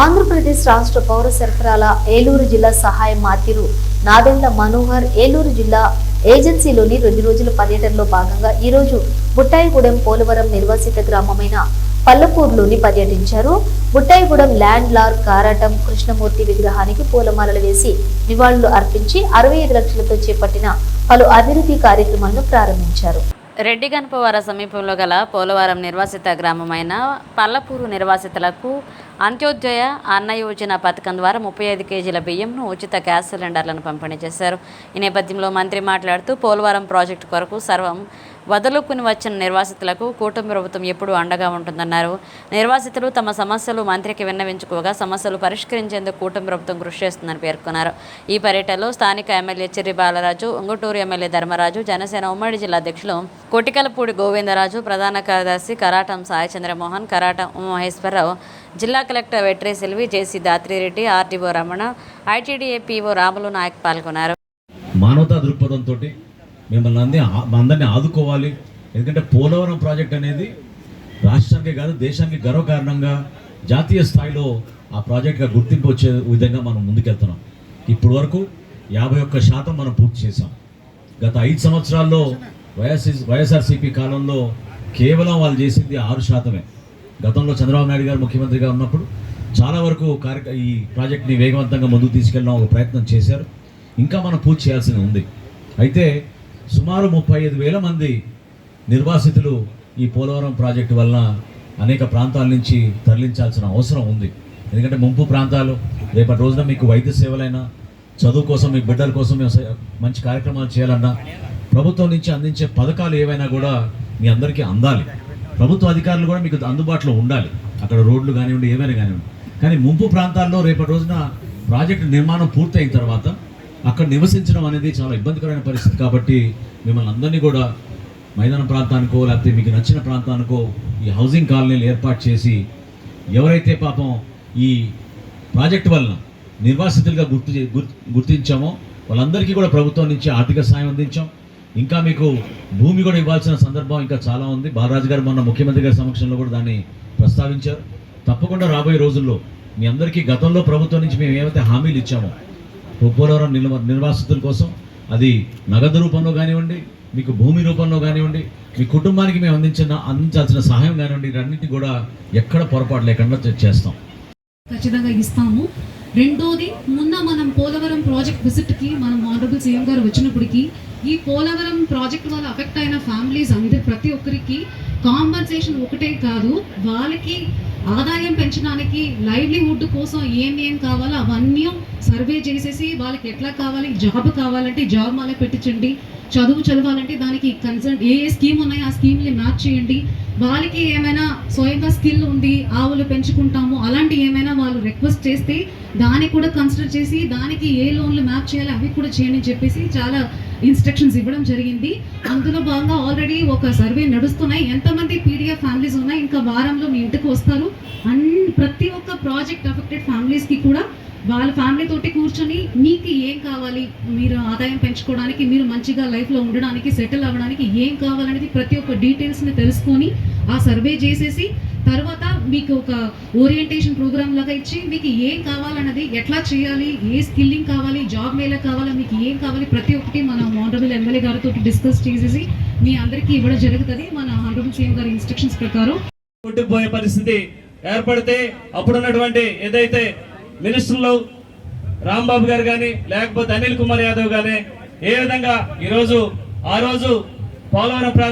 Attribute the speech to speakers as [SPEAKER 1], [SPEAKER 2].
[SPEAKER 1] ఆంధ్రప్రదేశ్ రాష్ట్ర పౌర సరఫరాల ఏలూరు జిల్లా సహాయ మాతిరు నాదెండ్ల మనోహర్ ఏలూరు జిల్లా ఏజెన్సీలోని రెండు రోజుల పర్యటనలో భాగంగా ఈ రోజు బుట్టాయిగూడెం పోలవరం నిర్వాసిత గ్రామమైన పల్లపూర్లోని పర్యటించారు. బుట్టాయిగూడెం ల్యాండ్ లార్ కారాటం కృష్ణమూర్తి విగ్రహానికి పూలమాలలు వేసి నివాళులు అర్పించి అరవై ఐదు లక్షలతో చేపట్టిన పలు అభివృద్ధి కార్యక్రమాలను ప్రారంభించారు.
[SPEAKER 2] రెడ్డి గణపవార సమీపంలో గల పోలవరం నిర్వాసిత గ్రామమైన పల్లపూరు నిర్వాసితులకు అంత్యోదయ అన్న యోజన పథకం ద్వారా ముప్పై ఐదు కేజీల బియ్యంను ఉచిత గ్యాస్ సిలిండర్లను పంపిణీ చేశారు. ఈ నేపథ్యంలో మంత్రి మాట్లాడుతూ పోలవరం ప్రాజెక్టు కొరకు సర్వం వదులుకుని వచ్చిన నిర్వాసితులకు కూటమి ప్రభుత్వం ఎప్పుడూ అండగా ఉంటుందన్నారు. నిర్వాసితులు తమ సమస్యలు మంత్రికి విన్నవించుకోగా సమస్యలు పరిష్కరించేందుకు కూటమి ప్రభుత్వం కృషి చేస్తుందని పేర్కొన్నారు. ఈ పర్యటనలో స్థానిక ఎమ్మెల్యే చిర్రి బాలరాజు ఉంగుటూరు ఎమ్మెల్యే ధర్మరాజు జనసేన ఉమ్మడి జిల్లా అధ్యక్షులు కొటికలపూడి గోవిందరాజు ప్రధాన కార్యదర్శి కరాటం సాయి చంద్రమోహన్ కరాటం మహేశ్వరరావు జిల్లా collector Vetri Selvi JC Dhatri Reddy RDO Ramana ITDA PO Ramulu Naik పాల్గొన్నారు.
[SPEAKER 3] మానవతా దృక్పథంతో మిమ్మల్ని అంది అందరినీ ఆదుకోవాలి. ఎందుకంటే పోలవరం ప్రాజెక్ట్ అనేది రాష్ట్రానికి కాదు దేశానికి గర్వకారణంగా జాతీయ స్థాయిలో ఆ ప్రాజెక్ట్గా గుర్తింపు వచ్చే విధంగా మనం ముందుకెళ్తున్నాం. ఇప్పటి వరకు యాభై ఒక్క శాతం మనం పూర్తి చేసాం గత ఐదు సంవత్సరాల్లో వైఎస్ఆర్ వైఎస్ఆర్సీపీ కాలంలో కేవలం వాళ్ళు చేసింది ఆరు శాతమే. గతంలో చంద్రబాబు నాయుడు గారు ముఖ్యమంత్రిగా ఉన్నప్పుడు చాలా వరకు కార్య ఈ ప్రాజెక్ట్ని వేగవంతంగా ముందుకు తీసుకెళ్ళడం ఒక ప్రయత్నం చేశారు. ఇంకా మనం పూర్తి చేయాల్సి ఉంది. అయితే సుమారు ముప్పై ఐదు వేల మంది నిర్వాసితులు ఈ పోలవరం ప్రాజెక్టు వలన అనేక ప్రాంతాల నుంచి తరలించాల్సిన అవసరం ఉంది. ఎందుకంటే ముంపు ప్రాంతాలు రేపటి రోజున మీకు వైద్య సేవలైనా చదువు కోసం మీ బిడ్డల కోసం మేము మంచి కార్యక్రమాలు చేయాలన్నా ప్రభుత్వం నుంచి అందించే పథకాలు ఏవైనా కూడా మీ అందరికీ అందాలి. ప్రభుత్వ అధికారులు కూడా మీకు అందుబాటులో ఉండాలి. అక్కడ రోడ్లు కానివ్వండి ఏమైనా కానివ్వండి. కానీ ముంపు ప్రాంతాల్లో రేపటి రోజున ప్రాజెక్టు నిర్మాణం పూర్తయిన తర్వాత అక్కడ నివసించడం అనేది చాలా ఇబ్బందికరమైన పరిస్థితి కాబట్టి మిమ్మల్ని అందరినీ కూడా మైదాన ప్రాంతానికో లేకపోతే మీకు నచ్చిన ప్రాంతానికో ఈ హౌసింగ్ కాలనీలు ఏర్పాటు చేసి ఎవరైతే పాపం ఈ ప్రాజెక్ట్ వలన నిర్వాసితులుగా గుర్తు చే- గుర్- గుర్తించామో వాళ్ళందరికీ కూడా ప్రభుత్వం నుంచి ఆర్థిక సాయం అందించాం. ఇంకా మీకు భూమి కూడా ఇవ్వాల్సిన సందర్భం ఇంకా చాలా ఉంది. బాలరాజు గారు మొన్న ముఖ్యమంత్రి గారి సమక్షంలో కూడా దాన్ని ప్రస్తావించారు. తప్పకుండా రాబోయే రోజుల్లో మీ అందరికీ గతంలో ప్రభుత్వం నుంచి మేము ఏమైతే హామీలు ఇచ్చామో పోలవరం నిర్వ నిర్వాసితుల కోసం అది నగదు రూపంలో కానివ్వండి మీకు భూమి రూపంలో కానివ్వండి మీ కుటుంబానికి మేము అందించిన అందించాల్సిన సహాయం కానివ్వండి ఇవన్నింటినీ కూడా ఎక్కడ పొరపాటు లేకుండా చేస్తాం.
[SPEAKER 4] ఖచ్చితంగా ఇస్తాము. రెండోది మొన్న మనం పోలవరం ప్రాజెక్ట్ విజిట్కి మనం ఆనరబుల్ సీఎం గారు వచ్చినప్పటికీ ఈ పోలవరం ప్రాజెక్ట్ వల్ల అఫెక్ట్ అయిన ఫ్యామిలీస్ అందరి ప్రతి ఒక్కరికి కాంపన్సేషన్ ఒకటే కాదు వాళ్ళకి ఆదాయం పెంచడానికి లైవ్లీహుడ్ కోసం ఏం ఏం కావాలో అవన్నీ సర్వే చేసేసి వాళ్ళకి ఎట్లా కావాలి జాబ్ కావాలంటే జాబ్ మళ్ళీ పెట్టించండి చదువు చదవాలంటే దానికి కన్సల్ట్ ఏ ఏ స్కీమ్ ఉన్నాయో ఆ స్కీమ్ని మ్యాచ్ చేయండి. వాళ్ళకి ఏమైనా స్వయంగా స్కిల్ ఉంది ఆవులు పెంచుకుంటాము అలాంటి ఏమైనా వాళ్ళు రిక్వెస్ట్ చేస్తే దాన్ని కూడా కన్సిడర్ చేసి దానికి ఏ లోన్లు మ్యాప్ చేయాలి అవి కూడా చేయండి అని చెప్పేసి చాలా ఇన్స్ట్రక్షన్స్ ఇవ్వడం జరిగింది. అందులో భాగంగా ఆల్రెడీ ఒక సర్వే నడుస్తున్నాయి. ఎంతమంది పీడిఎఫ్ ఫ్యామిలీస్ ఉన్నాయి? ఇంకా వారంలో మీ ఇంటికి వస్తారు. అన్ ప్రతి ఒక్క ప్రాజెక్ట్ అఫెక్టెడ్ ఫ్యామిలీస్కి కూడా వాళ్ళ ఫ్యామిలీ తోటి కూర్చొని మీకు ఏం కావాలి? మీరు ఆదాయం పెంచుకోవడానికి మీరు మంచిగా లైఫ్లో ఉండడానికి సెటిల్ అవ్వడానికి ఏం కావాలనేది ప్రతి ఒక్క డీటెయిల్స్ని తెలుసుకొని ఆ సర్వే చేసేసి తర్వాత మీకు ఒక ఓరియంటేషన్ ప్రోగ్రామ్ లాగా ఇచ్చి మీకు ఏం కావాలన్నది ఎట్లా చేయాలి ఏ స్కిల్లింగ్ కావాలి జాబ్ మేళ కావాలా మీకు ఏం కావాలి ప్రతి ఒక్కటి మన ఆనరబుల్ ఎమ్మెల్యే గారితో డిస్కస్ చేసేసి మీ అందరికీ ఇవ్వడం జరుగుతుంది. మన ఆనరబుల్ సీఎం గారి ఇన్స్ట్రక్షన్స్ ప్రకారం.
[SPEAKER 5] కొట్టుకుపోయే పరిస్థితి ఏర్పడితే అప్పుడున్నటువంటి ఏదైతే మినిస్టర్లు రాంబాబు గారు కానీ లేకపోతే అనిల్ కుమార్ యాదవ్ కానీ ఏ విధంగా ఈరోజు ఆ రోజు పోలవరం